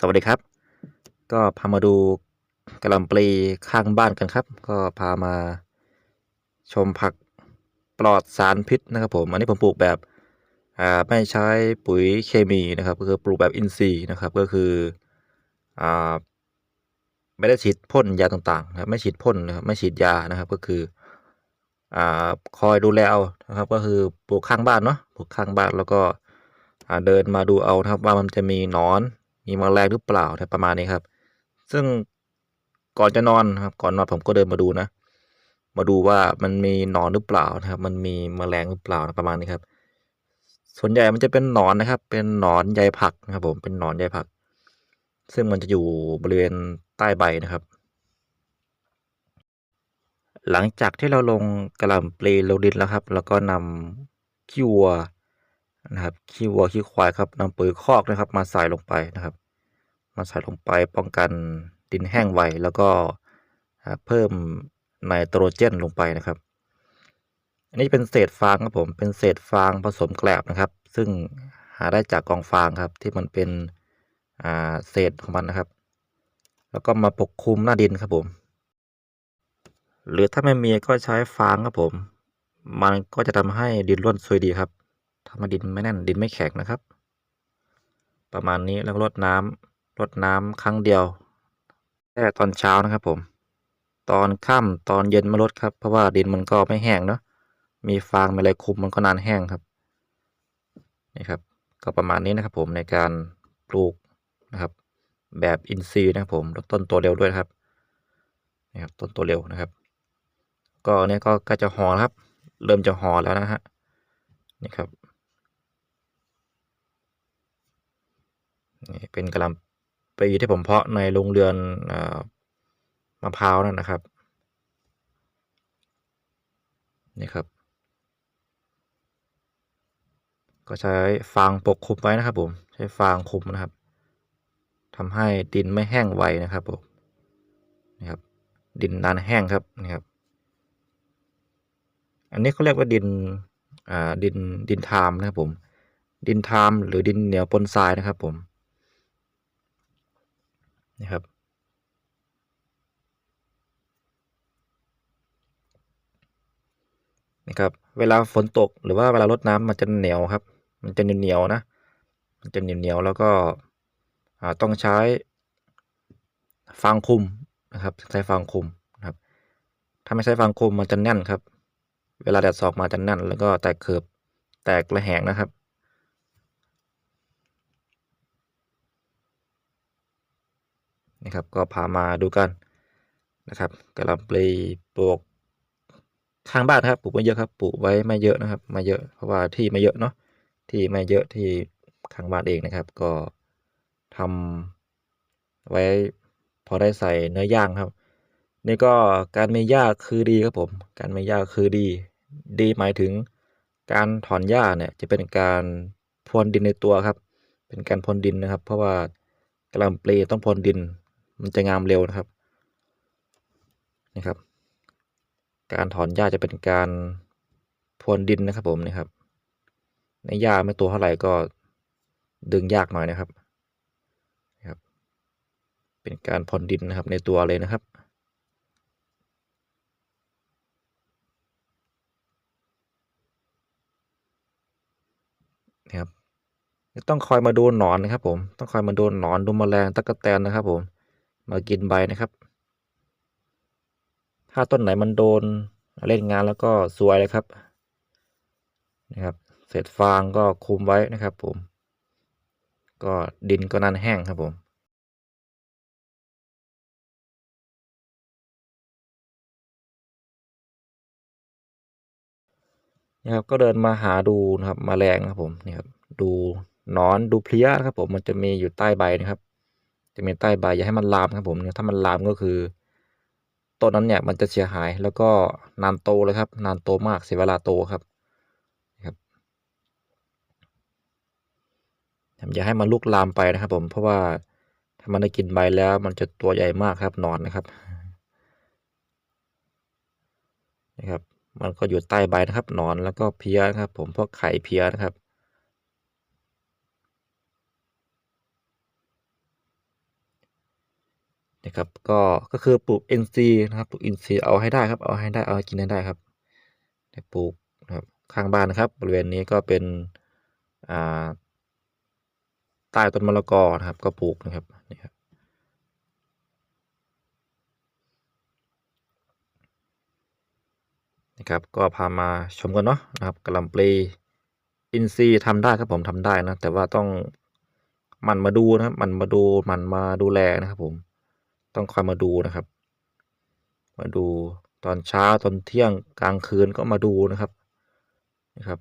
สวัสดีครับ ก็พามาดูกะลำปลีข้างบ้านกันครับ ก็พามาชมผักปลอดสารพิษนะครับผม อันนี้ผมปลูกแบบไม่ใช้ปุ๋ยเคมีนะครับ ก็คือปลูกแบบอินทรีย์นะครับ ก็คืออไม่ได้ฉีดพ่นยาต่างๆนะครับไม่ฉีดพ่นนะครับไม่ฉีดยานะครับก็คืออคอยดูแลเอานะครับ ก็คือปลูกข้างบ้านเนาะปลูกข้างบ้านแล้วก็เดินมาดูเอานะครับว่ามันจะมีหนอน มีแมลงหรือเปล่านะประมาณนี้ครับ ซึ่งก่อนจะนอนครับ ก่อนนอนผมก็เดินมาดูนะ มาดูว่ามันมีหนอนหรือเปล่านะครับ มันมีแมลงหรือเปล่านะประมาณนี้ครับ ส่วนใหญ่มันจะเป็นหนอนนะครับ เป็นหนอนใยผักนะครับ ผมเป็นหนอนใยผัก ซึ่งมันจะอยู่บริเวณใต้ใบนะครับ หลังจากที่เราลงกระหล่ำปลีลงดินแล้วครับ แล้วก็นำขี้วัว นะครับขี้วัวขี้ควายครับนำปุ๋ยคอกนะครับ มาใส่ลงไปนะครับ มาใส่ลงไปป้องกันดินแห้งไวแล้วก็เพิ่มไนโตรเจนลงไปนะครับอันนี้เป็นเศษฟางครับผมเป็นเศษฟางผสมแกลบนะครับ ซึ่งหาได้จากกองฟางครับ ที่มันเป็นเศษของมันนะครับ แล้วก็มาปกคลุมหน้าดินครับผม หรือถ้าไม่มีก็ใช้ฟางครับผม มันก็จะทำให้ดินร่วนซุยดีครับ ทำให้ดินไม่แน่นดินไม่แข็งนะครับ ประมาณนี้แล้วก็รดน้ำรดน้ำครั้งเดียวแค่ตอนเช้านะครับผม ตอนค่ำตอนเย็นไม่ลดครับ เพราะว่าดินมันก็ไม่แห้งเนาะมีฟางมีอะไรคุมมันก็นานแห้งครับนี่ครับ ก็ประมาณนี้นะครับผมในการปลูกนะครับ แบบอินทรีย์นะครับผมต้นตัวเร็วด้วยครับนี่ครับต้นตัวเร็วนะครับ ก็อันนี้ก็ใกล้จะห่อครับ เริ่มจะห่อแล้วนะฮะนี่ครับ นี่เป็นกระหลำปีที่ผมเพาะในโรงเรือนมะพร้าวนั่นนะครับนี่ครับ ก็ใช้ฟางปกคลุมไว้นะครับผมใช้ฟางคลุมนะครับทำให้ดินไม่แห้งไวนะครับผมนี่ครับ ดินนานแห้งครับนี่ครับ อันนี้เขาเรียกว่าดินอ่าดินดินทามนะครับผม ดินทามหรือดินเหนียวปนทรายนะครับผม นี่ครับ นี่ ครับ เวลาฝนตกหรือว่าเวลารดน้ำมันจะเหนียวครับ มันจะเหนียวๆนะ มันจะเหนียวๆแล้วก็ต้องใช้ฟางคุมนะครับ ใช้ฟางคุมนะครับ ถ้าไม่ใช้ฟางคุมมันจะแน่นครับ เวลาแดดสองมาจะแน่น แล้วก็แตกเขือบแตกระแหงนะครับนี่ครับก็พามาดูกันนะครับกระลำปลีปลูก ข้างบ้านครับปลูกไม่เยอะครับ ปลูกไว้ไม่เยอะนะครับไม่เยอะเพราะว่าที่ไม่เยอะเนาะที่ไม่เยอะที่ข้างบ้านเองนะครับ ก็ทำไว้พอได้ใส่เนื้อย่างครับ นี่ก็การมีหญ้าคือดีครับผม การมีหญ้าคือดี ดีหมายถึงการถอนหญ้าเนี่ยจะเป็นการพรวนดินในตัวครับ เป็นการพรวนดินนะครับ เพราะว่ากระลำปลีต้องพรวนดิน มันจะงามเร็วนะครับนี่ครับ การถอนหญ้าจะเป็นการพรวนดินนะครับผมนี่ครับ ในหญ้าไม่ตัวเท่าไหร่ก็ดึงยากหน่อยนะครับนะครับ เป็นการพ่นดินนะครับในตัวเลยนะครับนะครับต้องคอยมาดูหนอนนะครับผม ต้องคอยมาดูหนอนดูแมลงตะกแตนนะครับผม มากินใบนะครับ ถ้าต้นไหนมันโดนเล่นงานแล้วก็สวยเลยครับนะครับ เศษฟางก็คุมไว้นะครับ ผม ก็ดินก็นั่นแห้งครับผมนี่ครับก็เดินมาหาดูนะครับมาแรงครับผมนี่ครับดูนอนดูเพลี้ยนครับผมมันจะมีอยู่ใต้ใบนะครับ จะมีใต้ใบอย่าให้มันลามครับผมถ้ามันลามก็คือ ต้นนั้นเนี่ยมันจะเสียหายแล้วก็นานโตเลยครับ นานโตมากเสียเวลาโตครับครับอย่าให้มันลุกลามไปนะครับ ผมเพราะว่าถ้ามันได้กินใบแล้ว มันจะตัวใหญ่มากครับนอนนะครับนะครับ มันก็อยู่ใต้ใบนะครับนอนแล้วก็เพี้ยนะครับ ผมพวกไข่เพี้ยนะครับ นะครับก็ก็คือปลูกอินซีนะครับปลูกอินซีเอาให้ได้ครับเอาให้ได้เอาให้กินให้ได้ครับปลูกนะครับข้างบ้านนะครับ บริเวณนี้ก็เป็นอ่าใต้ต้นมะละกอนะครับ ก็ปลูกนะครับนี่ครับนะครับก็พามาชมกันเนาะนะครับกระลำปลีอินทรีย์ทำได้ครับผมทำได้นะ แต่ว่าต้องหมันมาดูนะครับหมันมาดูหมันมาดูแลนะครับผม ต้องคอยมาดูนะครับ มาดูตอนเช้าตอนเที่ยงกลางคืนก็มาดูนะครับนะครับ